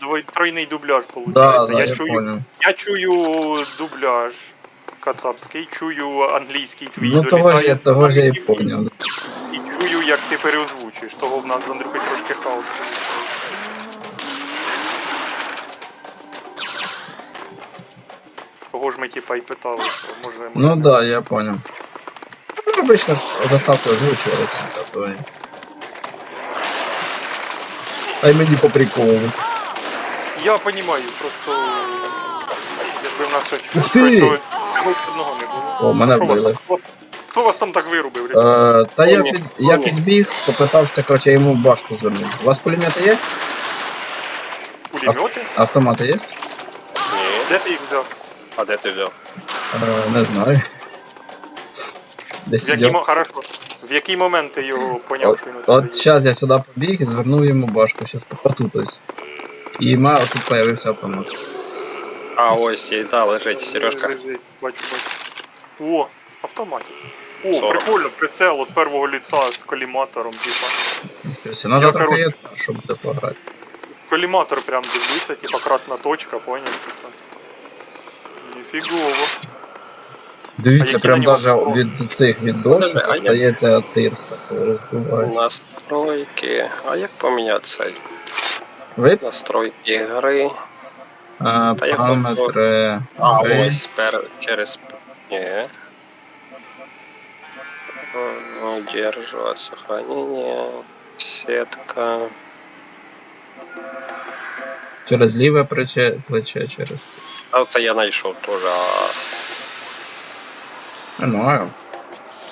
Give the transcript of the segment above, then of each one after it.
двой- тройний дубляж Да, да, я, я чую, понял. я чую дубляж кацапський, чую англійський твій Ну того ж я того ж я і понял. І чую, як ти переозвучуєш. Того в нас з Андрюхою трошки хаос. Кого ж ми типа і питали, що може Ну да, я понял. Ну, обычно заставку такое. А й мені по приколу. Я розумію, просто якби в нас Ух ти! одного не було. О, мене Що вас вбили. там- хто, хто вас там так вирубив, ребята? Е, та я, Понял, під, я підбіг, попитався, короче, йому в башку звернути. У вас пулемети є? Пулемети? Автомати є? Ні. Де ти їх взяв? А де ти взяв? Е, не знаю. Десь В який, взяв. мо- хорошо. В який момент ти його поняв, що він От, зараз я сюди побіг і звернув йому башку, зараз отут ось. І ма тут появився автомат. А ось і да, лежить? Сережка. Лежить, Бачу, бачу. О, автоматик. О, Сорок. прикольно, прицел от первого лица з коліматором, типа. Тобто, надо Я, трохи, коротше- щоб буде пограти. Коліматор прям дивлюся, типа красна точка, поняв? Типа. Ніфігово. Дивіться, які прям на нього даже кнопки? від цих від дошок остається тирса, коли розбиваєш. Настройки. А як поміняти цей? Вид? Настройки гри. А, Та я параметри. А, гри. ось пер... через. Ні. Удерживать сохранение. Сетка. Через ліве плече, плече через. А оце я знайшов теж. а Не знаю.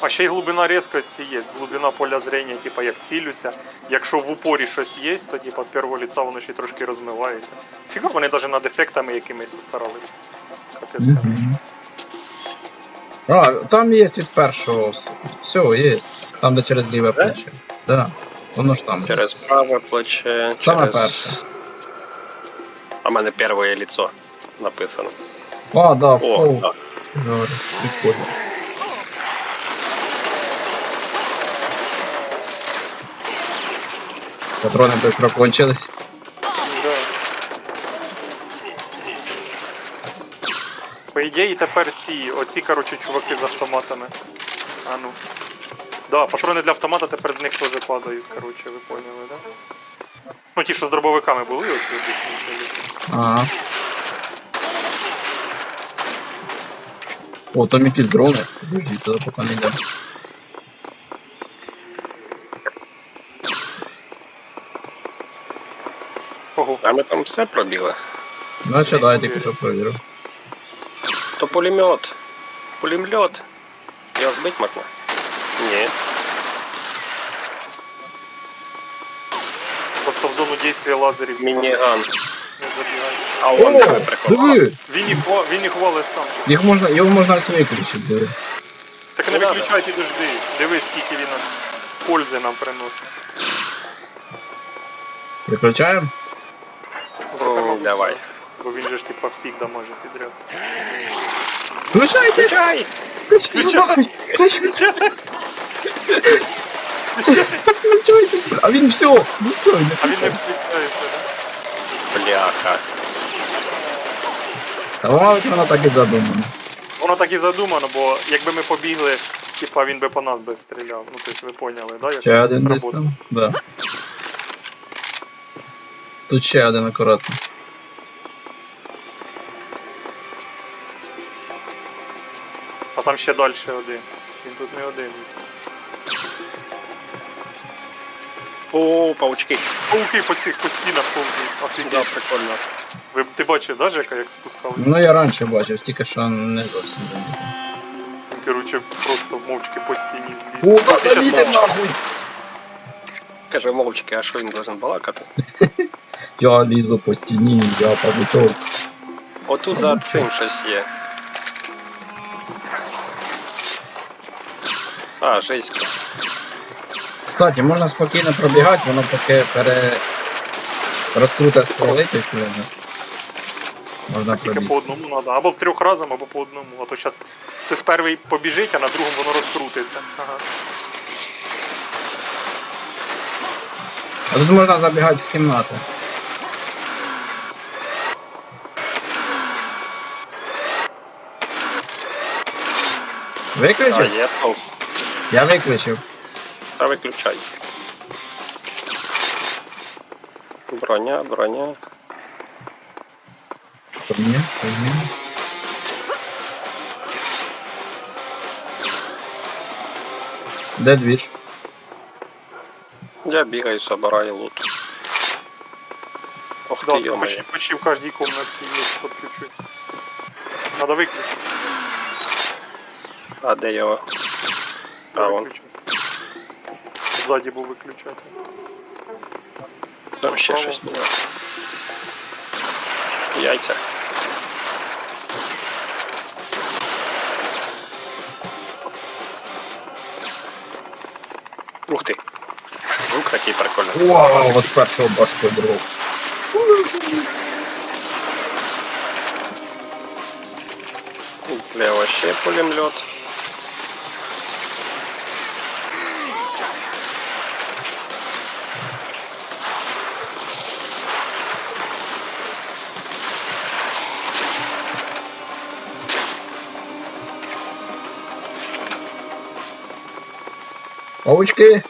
А ще й глибина різкості є, глибина поля зрення, типа як цілюся. Якщо в упорі щось є, то типа первого лица воно ще трошки розмивається. Фіга вони навіть над ефектами якимись старались. Капець. Мгм. А, там є від першого. Все, є. Там, де через ліве Да? плече. Да. Воно ж там. Через праве плече. Саме через... перше. А в мене перше лицо написано. А, да, О, фол. да. Говорю, прикольно. Патрони быстро кончились. По ідеї тепер ці, оці, коротше, чуваки з автоматами. А ну. Да, патрони для автомата тепер з них теж падають, коротше, ви поняли, да? Ну ті, що з дробовиками були, оці. Ага. О, там якісь дрони. Подожди, туди поки не йде. Ого. А ми там все пробіли. Значить, да, я тільки що перевірив. То пулемет. Пулемет. Я збить можна? Ні. Просто в зону дійства лазерів Мініган. не забігай. А ви О, прикол. диви! Він їх, хва- він їх валить сам. Їх можна, його можна ось виключити, диви. Так Не не надо. виключай, підожди. Дивись, скільки він нам пользи нам приносить. Виключаємо? Давай. Бо він же ж типа всіх дамажить підряд. Включайте! Включай! Включайте! Включайте! Включайте! А він все! Ну все, А він не включається, да? Бляха. Та мабуть, вона так і задумана. Воно так і задумано, бо якби ми побігли, типа він би по нас би стріляв. Ну тобто ви поняли, да? Як Ще один десь там? Да. Тут ще один акуратно. А там ще далі один. Він тут не один. О, паучки. Пауки по цих по стінах повзуть. Да, прикольно. Ви ти бачив, да, Жека, як спускались? Ну я раніше бачив, тільки що не зовсім замітив. Короче, просто мовчки по стіні зліз. О, Оці замітив нахуй! Каже мовчки, а що він должен балакати? Я лізу по стіні, я павучок. Отут за цим щось є. А, 6. Кстати, можна спокійно пробігати, воно поки пере... Розкрута спалити, відповідно. Ну. Можна Тільки по одному треба. Або в трьох разом, або по одному. А то зараз хтось перший побіжить, а на другому воно розкрутиться. Ага. А тут можна забігати в кімнату. А, Виключить? є. Я виключив. Та виключай. Броня, броня. Ні, ні. Де двіж? Я бігаю, собираю лут. Ох Да, ти, почти, йомає. почти в каждой комнатке есть по чуть-чуть. Надо выключить. А де його? А, вон. Выключить. Сзади был выключатель. Там ще Право. щось було. Яйця. Ух ти. Звук такий прикольний. Вау, от першого башку другого. Зліва ще пулемет. Паучки!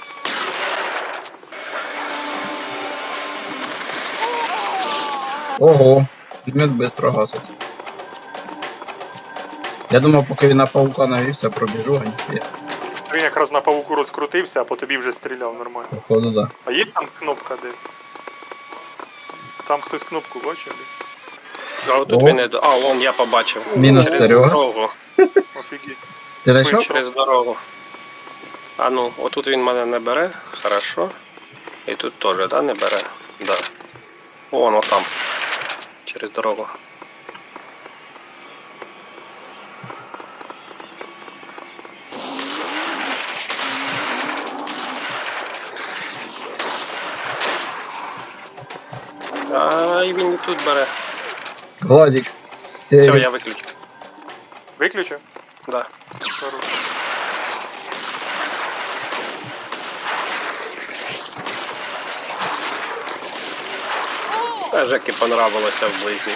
Ого, підмет быстро гасить. Я думав, поки він на паука навівся, пробіжу, а ні. Він якраз на павуку розкрутився, а по тобі вже стріляв нормально. Походу, да. А є там кнопка десь? Там хтось кнопку бачив? А отут О. він не... до- А, вон я побачив. Мінус через Серега. дорогу. Офігеть. Ти знайшов? Через дорогу. А ну, отут він мене не бере, хорошо. І тут теж, да, не бере? Да. Вон, там. Через дорогу. А, і він і тут бере. Глазик. Все, я виключу. Виключив? Да. А Жеки понравилося в ближній.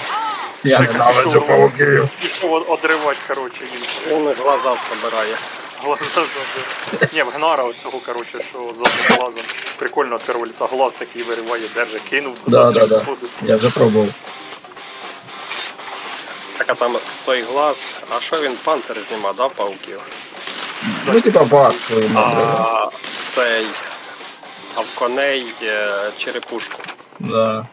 Я ненавиджу пауків. Пішов одривати, коротше, він все. Він глаза собирає. Глаза забив. Ні, в Гнара оцього, коротше, що за глазом. Прикольно від першого лица глаз такий вириває, держи, кинув Да, да, да. Я вже пробував. Так а там той глаз. А що він панцир знімав, да, пауків? Ну, типа башку йому. А цей. А в коней е, черепушку. Да.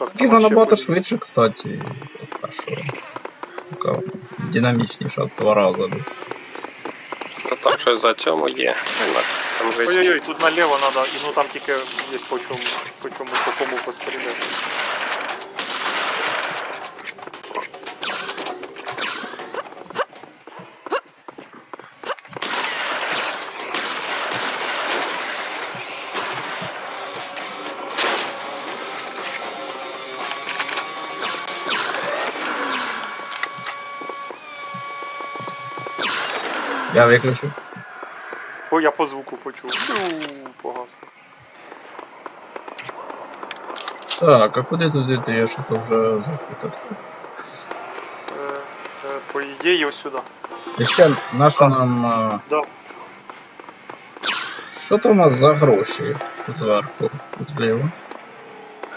Так, ще набагато буде. швидше, кстати. Така динамічніша в два рази десь. То там щось за цьому є. Ой-ой-ой, тут наліво треба, і ну там тільки є по чому, по чому, по кому постріляти. Я виключив. Ой, я по звуку почув. Тю, Погасно. Так, а куди туди ти? Я що то вже запитав. Е, е, по ідеї ось сюди. І ще наша нам. а, Да. Що то у нас за гроші тут зверху, тут зліва?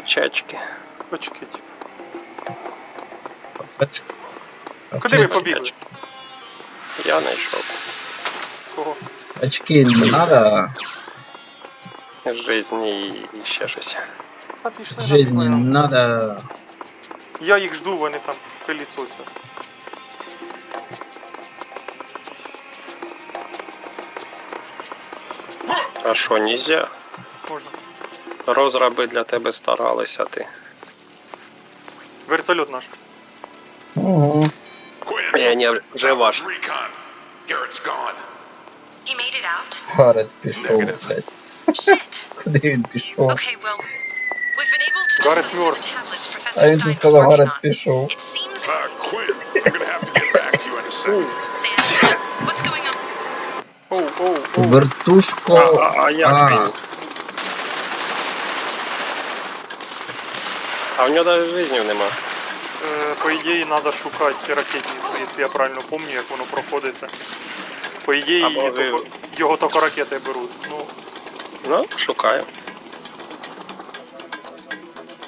Чечки. Очки, типу. Аптечка. Куди ви Аптечка. побігли? Я знайшов. Кого? Очки не надо. Жизні і ще щось. Та пішли. В жизни нахуй. не надо. Я їх жду, вони там пилісосять. А що, нельзя? Можна. Розраби для тебе старалися ти. Вертольот наш. Ого. Я не вже ваш. Recon. Garrett's gone. Гарет пішов, блядь. Куди він пішов? Okay, well, we've been able to Garrett decipher North. the tablets А він тут сказав, Гарет пішов. It seems... Quinn, I'm gonna have to get back to you in a second. Sam, what's going on? Оу, оу, оу. Вертушко. А, а, а як він? А в нього навіть жизнів нема. Е, По ідеї, треба шукати ракетницю, якщо я правильно пам'ятаю, як воно проходиться. По ідеї, Або його тільки ракети беруть. Ну, Ну, шукаю.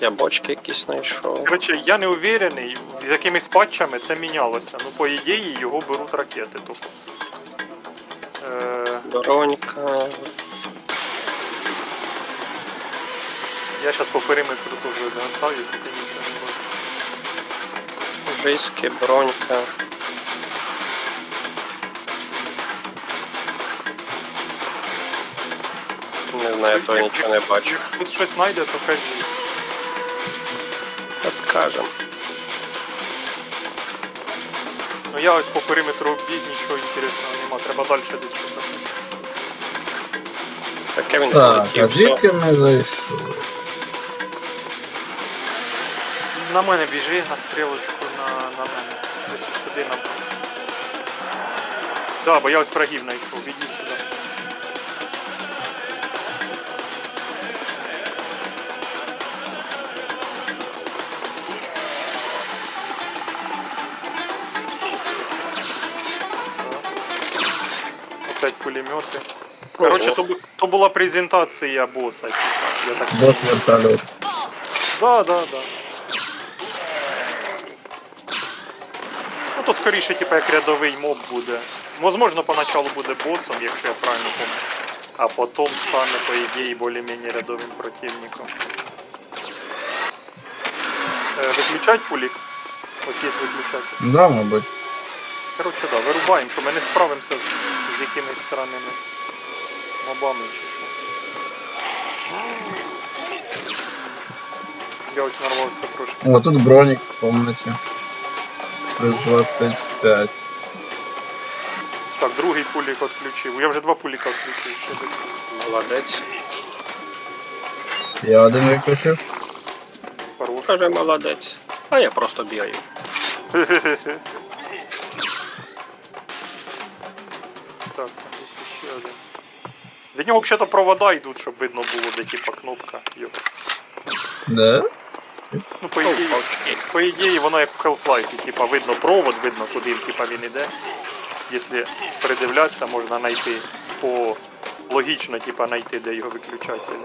Я бочки якісь знайшов. коротше, я не уверений, з якимись патчами це мінялося. Ну, по ідеї, його беруть ракети. Тобто. Е, Бронька. я зараз по периметру теж згасаю, поки нічого не бачу. Жиськи, бронька. Не знаю, то нічого не бачу. Як хтось щось знайде, то кажіть. Та скажем. Ну я ось по периметру обіг, нічого інтересного нема, треба далі десь шукати. Таке він Так, а полетів. звідки ми зайшли? На мене біжи на стрілочку на, на мене. Десь сюди на. Да, бо я ось врагів знайшов, ідіть сюди. Опять пулемети. Короче, то, бу- то була презентація боса, типа. Я так Бос вертольот. Да, да, да. Ну то скоріше, типа, як рядовий моб буде. Возможно, поначалу буде босом, якщо я правильно пам'ятаю. А потім стане, по ідеї, більш-менш рядовим противником. Е, виключать пулік? Ось є виключатель. Да, мабуть. Коротше, да, вирубаємо, що ми не справимося з, з якимись странними мобами чи що. Я ось нарвався трошки. О, тут бронік в комнаті. Плюс 25. Так, другий пулік відключив. Я вже два пуліка відключив, ще десь Молодець. Я один виключив. хорош. Каже, молодець. А я просто бігаю. Від нього взагалі провода йдуть, щоб видно було, де типа кнопка. Йо. Да? Ну, по ідеї, по ідеї, воно як в Half-Life, типа видно провод, видно, куди типа, він іде. Якщо придивлятися, можна знайти по логічно, типа, знайти, де його виключателі.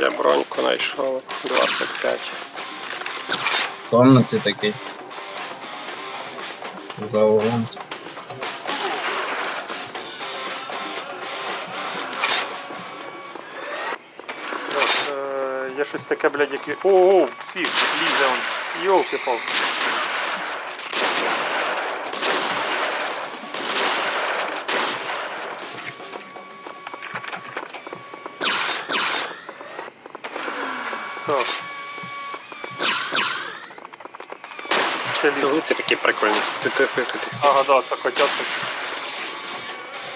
Я броньку знайшов 25. В комнаті такий. За углом. Так, е, щось таке, блядь, яке. О, о, всі, лізе он. Йолки палки Так. Ще Такі прикольні. Ти-ти-ти-ти. Ага, да, це котятка.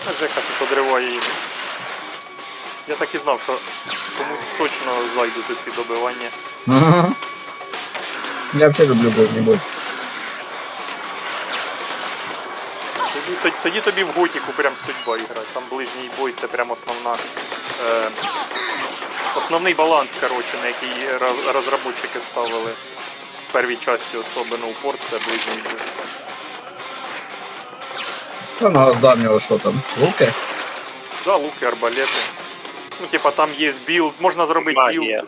А Жека тут подриває її. Я так і знав, що комусь точно зайдуть ці добивання. Ага. Я взагалі люблю ближній бой. Тоді, тоді, тоді тобі в готіку прям судьба іграти. Там ближній бой це прям основна. Е, основний баланс, коротше, на який роз- розробники ставили в первій часті особливо упор, це ближній бой. Та ну, а з давнього що там? Луки? Да, луки, арбалети. Ну, типа там є білд, можна зробити білд.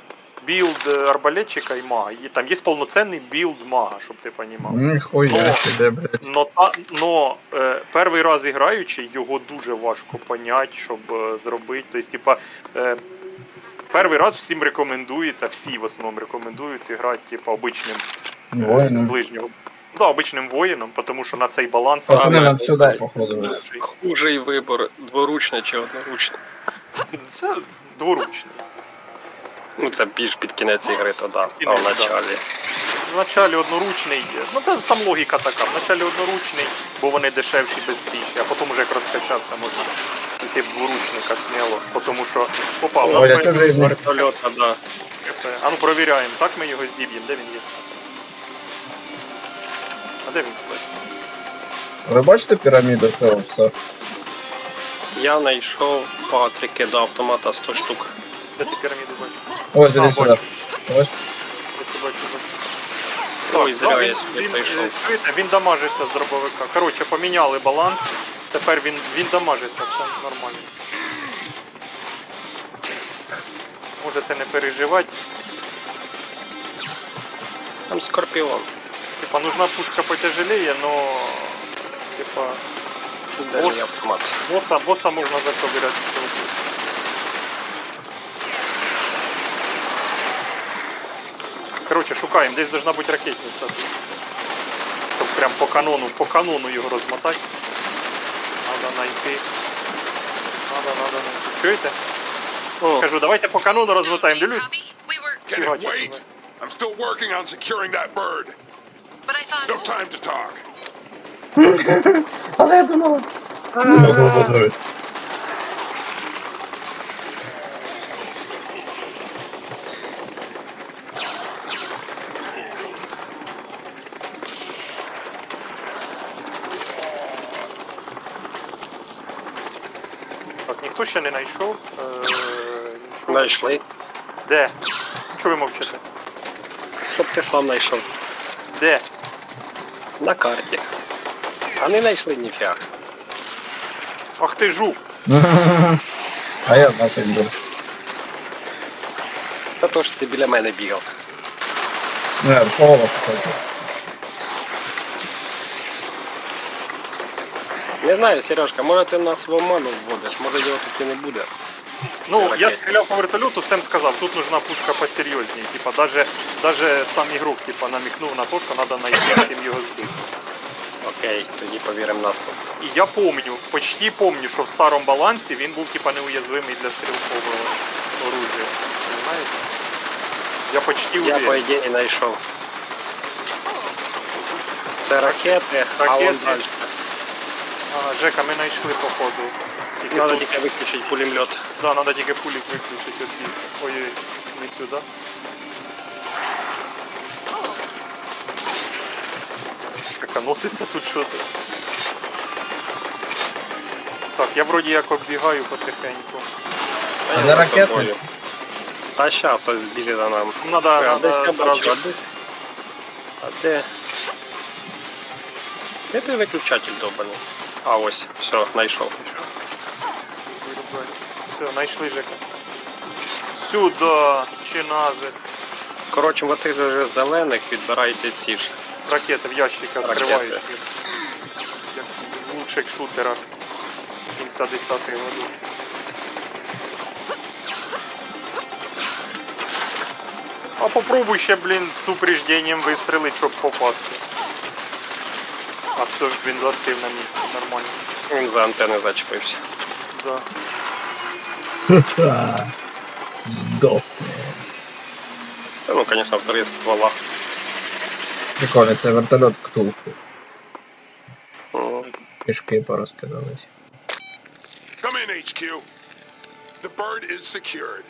Білд е, арбалетчика і мага. І там є повноцінний білд мага, щоб ти розумів. Ніхуя Ну. себе, блядь. Но, та, но е, перший раз граючи, його дуже важко поняти, щоб е, зробити. Тобто, типа, е, перший раз всім рекомендується, всі в основному рекомендують грати, типа, обичним е, Воїном. ближнього. Да, обичним воїном, тому що на цей баланс А, нам сюди да. походили. Хужий вибор, дворучне чи одноручне. це дворучний. Ну це більш під кінець ігри, то да. А кінець, в да. началі. Вначалі одноручний, ну та, там логіка така. Вначалі одноручний, бо вони дешевші, безпечні, а потім вже як розкачатися можна йти в дворучника сміло, тому що попав. О, я чужий з. Вертольота, да. А ну провіряємо, так ми його зіб'ємо, де він є? А де він кстати? Ви бачите піраміду Феопса? Я знайшов багатрики до автомата 100 штук. Де ти піраміду бачиш? Ось, іди сюди. Ось. Бачу, бачу, бачу. Ой, зря да, я він, сюди він, прийшов. е, він дамажиться з дробовика. Коротше, поміняли баланс. Тепер він, він дамажиться, все нормально. Можете не переживати. Там скорпіон. Типа, нужна пушка потяжелее, но типа автомат? босса, босса можно заковырять с. Короче, шукаємо, десь должна бути ракетниця. Щоб прям по канону, по канону його розмотати. Надо знайти. Надо, надо знайти. Чуєте? О, Кажу, давайте по канону розмотаємо. Дивлюсь. Can it wait? I'm still working on securing that bird. but I thought. No time to talk. Але я думала. Могу готовить. Так, ніхто ще не знайшов. Е, знайшли. Де? Чого ви мовчите? Щоб ти сам знайшов. Де? На карті. А не знайшли ніфіга. Ах ти жук! А я він був. Та то ж ти біля мене бігав. Не, голос хочу. Не знаю, Сережка, може ти нас в оману вводиш, може його тут і не буде. Ну, я стріляв по вертольоту, Сем сказав, тут нужна пушка посерйознее. Типа, даже, даже сам ігрок типа, намікнув на те, що треба знайти, чим його збити. Окей, тоді повіримо на слово. І я помню, почти помню, що в старому балансі він був типа неуязвимий для стрілкового оружия. Знаєте? Я почти Я по ідеї знайшов. Це ракети, а вон Ракети. Далі. Ага, Жека, ми знайшли походу. Тільки Треба тут, тільки виключити пулемет. да, треба тільки пулік виключити. От, ой-ой, не сюди. Жека, носиться тут що то. Так, я вроді як оббігаю потихеньку. А А я де за тобою. ракетниця? А щас ось біля за нам. Надо, А надо десь я бачу, зразу. а десь. А де? Де той виключатель добаний? А ось, все, знайшов. Все, знайшли Жека. Сюда, чи назис. Коротше, в цих же зелених підбирайте ці ж. Ракети в ящиках Ракети. тривають. Як в лучших шутерах кінця 10-х годів. А попробуй ще, блін, з упрежденням вистрелити, щоб попасти. А все, він застив на місці, нормально. Він за антени зачепився. Да. Ха. Здохне. Та ну, звісно, в три ствола. Прикольно, це вертольот ктулху. Ну, Кишки порозкидались. Come in, HQ. The bird is secured.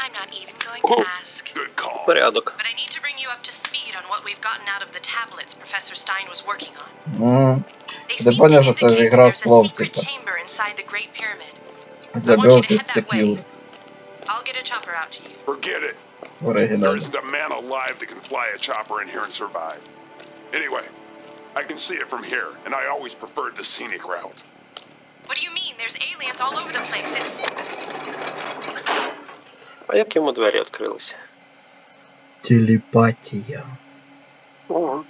I'm not even going to ask. Good call. Порядок. But I need to bring you up to speed on what we've gotten out of the tablets Professor Stein was working on. Ну, They Ти seem to поняв, що це ж indicate ігра that there's a слов, secret типа. chamber inside the Great Pyramid. The build is secured. I'll get a chopper out to you. Forget it. В There оригіналі. isn't a man alive that can fly a chopper in here and survive. Anyway, I can see it from here, and I always preferred the scenic route. What do you mean? There's aliens all over the place. It's А як йому двері відкрилися? Телепатія. Ого.